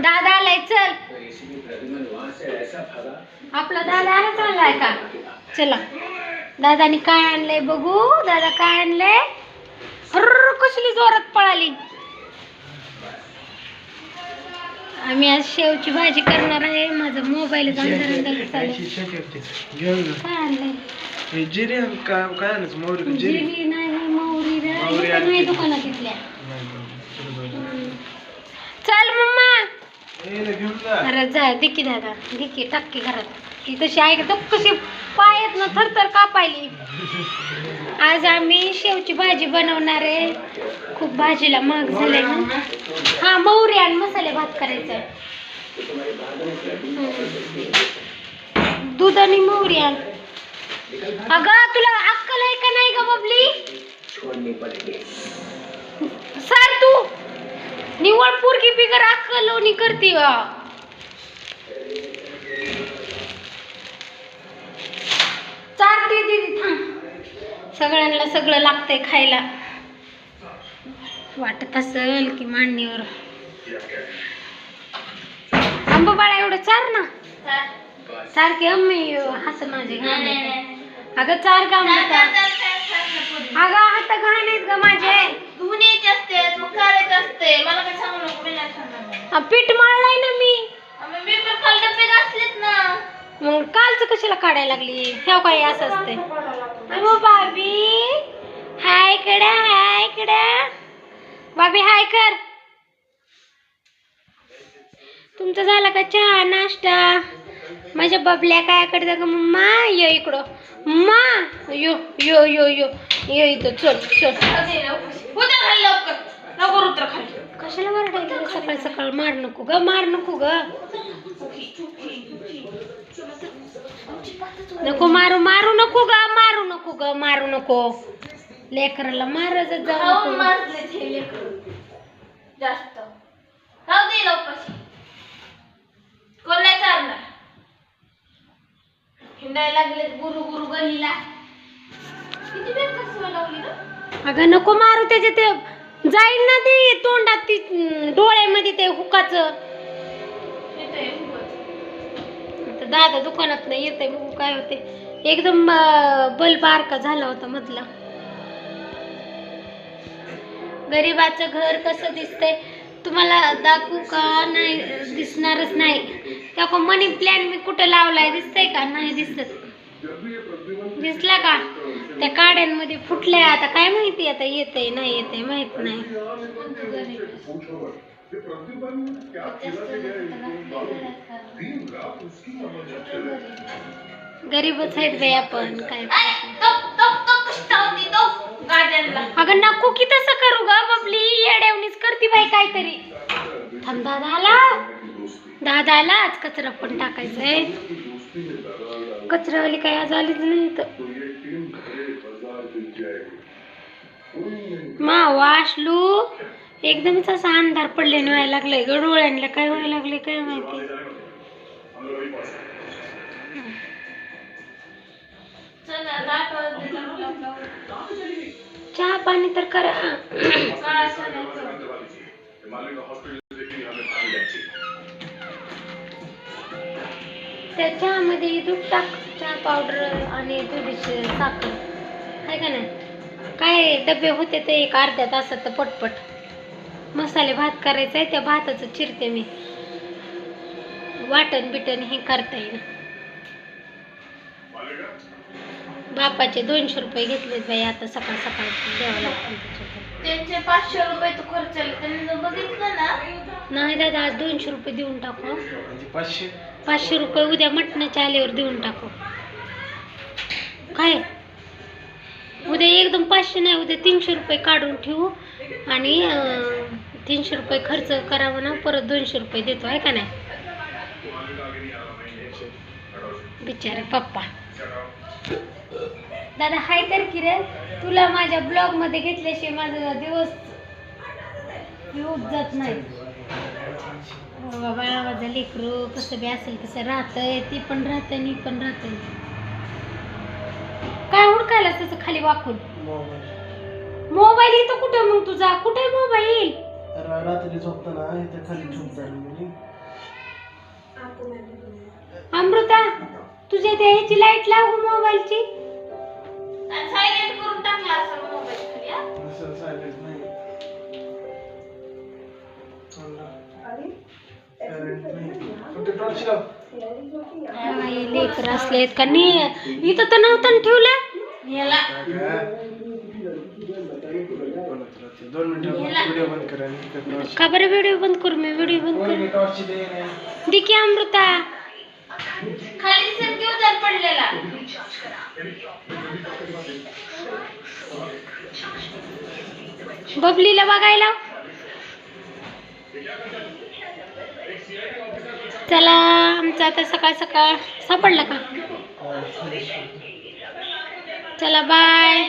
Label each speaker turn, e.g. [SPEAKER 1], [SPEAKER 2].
[SPEAKER 1] दादा आलाय चल. आपला दादा आला चाललाय का? चला. दादानी काय आणलंय बघू? दादा काय आणलंय? कसली जोरात पळाली. आम्ही आज शेवची भाजी करणार आहे. माझा मोबाईल काय आणलंय?
[SPEAKER 2] जिरे काय मोहरी जिरी?
[SPEAKER 1] नाही मोहरी रे.
[SPEAKER 2] मोहरी
[SPEAKER 1] इथं
[SPEAKER 2] आणि
[SPEAKER 1] नाही
[SPEAKER 2] जिरी.
[SPEAKER 1] दुकानात इथल्या
[SPEAKER 2] नाही, नाही, बरोबर.
[SPEAKER 1] हम्म. चल मम्मा.
[SPEAKER 2] जा.
[SPEAKER 1] अरे जा दिकी दादा. दिकी टाकी घरात. ती तशी आहे तो कशी पायात ना थरथर कापायली. आज आम्ही शेवची भाजी बनवणार आहे. खूप भाजीला महाग झाले ना. हा मोहरी आणि मसाले भात करायचा. दूध आणि मोहरी आण. अगं तुला अक्कल आहे का नाही ग बबली? निवड पोरगी बिगर अक्कलोनी करते वा चालते दीदी थांब. सगळ्यांना सगळं लागतंय खायला. वाटत असेल की मांडणीवर आंबा बाळा एवढं चार ना? सारखे अम्मी हस माझे घाण. अगं चार का अगं आता घाण आहेत ग माझे.
[SPEAKER 3] धुण्याचे असते मग करायचं असते मला काय सांगू नको मी नाही सांगणार
[SPEAKER 1] आ, पीठ मळलंय ना मी.
[SPEAKER 3] मी पण काल डबे घासलेत ना.
[SPEAKER 1] मग कालचं कशाला काढायला लागली? ह्या काय असं असते अहो बाबी हाय कडा हाय कडा बाबी हाय कर. तुमचं झालं का चहा नाश्ता? माझ्या बबल्या काय करता का मम्मा? ये इकडं. मम्मा यो यो यो यो. यो इथं चल चल.
[SPEAKER 3] उद्या लवकर. लवकर उतर खाली.
[SPEAKER 1] कशाला मारता सकाळ सकाळ मार नको ग मार नको ग. नको मारू मारू नको ग मारू नको ग मारू नको. लेकराला मारच जाऊ
[SPEAKER 3] खाऊन
[SPEAKER 1] नको.
[SPEAKER 3] मारले ते लेकरं. जास्त. राहू दे लवकर. कोण नाही चालणार हिंडायला लागले गुरु गुरु गलीला किती वेळ कसं लावली ना
[SPEAKER 1] अगं नको मारू त्याचे ते जाईल ना ते तोंडात ती डोळ्यामध्ये ते हुकाचं. दादा दुकानात नाही येते बघू काय होते एकदम अं, बल्ब बारका झाला होता मधला. गरीबाचं घर कसं दिसतंय तुम्हाला दाखवू का? नाही दिसणारच नाही. त्या मनी प्लॅन मी कुठं लावलाय दिसतंय का? नाही दिसत. दिसला का? त्या काड्यांमध्ये फुटल्या. आता काय माहिती आता येतंय नाही येतंय माहीत नाही. गरीबच आहेत बाई आपण काय अगं नको की तसं करू ग बबली येड्यावणीच करती बाई काहीतरी. थांब दादा आला दादा आला आज कचरा पण टाकायचंय कचरावाली काय आज आलीच नाही तर मा वाशलू एकदमच असा अंधार पडल्याने व्हायला लागलाय ग डोळ्यांना काय व्हायला लागले काय माहिती. चहा पाणी तर करा. त्या चहामध्ये दूध टाक चहा पावडर आणि दुधीची साखर. आहे का नाही? काय डबे होते ते एक अर्ध्या तासात पटपट. मसाले भात करायचा आहे त्या भाताचं चिरते मी. वाटण बिटण हे करता येईल. बापाचे दोनशे रुपये घेतलेत बाई आता सकाळ सकाळ. द्यावं लागतं
[SPEAKER 3] त्यांचे पाचशे रुपये तू खर्च त्यांनी जर बघितलं ना.
[SPEAKER 1] नाही दादा आज दोनशे रुपये देऊन टाकू.
[SPEAKER 2] म्हणजे पाचशे?
[SPEAKER 1] पाचशे रुपये उद्या मटणाच्या आल्यावर देऊन टाकू. काय? उद्या एकदम पाचशे नाही उद्या तीनशे रुपये काढून ठेवू आणि अं, तीनशे रुपये खर्च करावा ना परत दोनशे रुपये देतो आहे का नाही? बिचारे पप्पा. दादा हाय कर की रे तुला माझ्या ब्लॉगमध्ये घेतल्याशिवाय माझा दिवस दिवस जात नाही. बाबा माझं लेकरू कसं बी असेल तसं राहतंय ती पण राहतंय मी पण राहतंय. काय हुडकायला त्याचं खाली वाकून?
[SPEAKER 2] मोबाईल.
[SPEAKER 1] इथं कुठं मग तुझा? कुठे मोबाईल?
[SPEAKER 2] रात्री झोपताना इथे खाली मी
[SPEAKER 1] अमृता तुझ्या त्या ह्याची लाइट लावू मोबाईलची.
[SPEAKER 3] सायलेंट करून टाकला असेल मोबाईल खाली हा?
[SPEAKER 2] नसेल सायलेंट नाही. Silent नाही. फक्त टॉर्च लाव.
[SPEAKER 1] लेकर असलेत का? नाही इथं तर नव्हतं ना ठेवलं?
[SPEAKER 3] याला
[SPEAKER 2] बोलत राहते. दोन मिनिटं व्हिडिओ बंद करा आणि इकडे टॉर्च
[SPEAKER 1] का बरं व्हिडिओ बंद करू मी? व्हिडिओ बंद
[SPEAKER 2] कोणी
[SPEAKER 1] करू?
[SPEAKER 2] दे नाही
[SPEAKER 1] दे की अमृता. बबलीला बघायला. चला आमचं आता सकाळ सकाळ सापडला का? चला बाय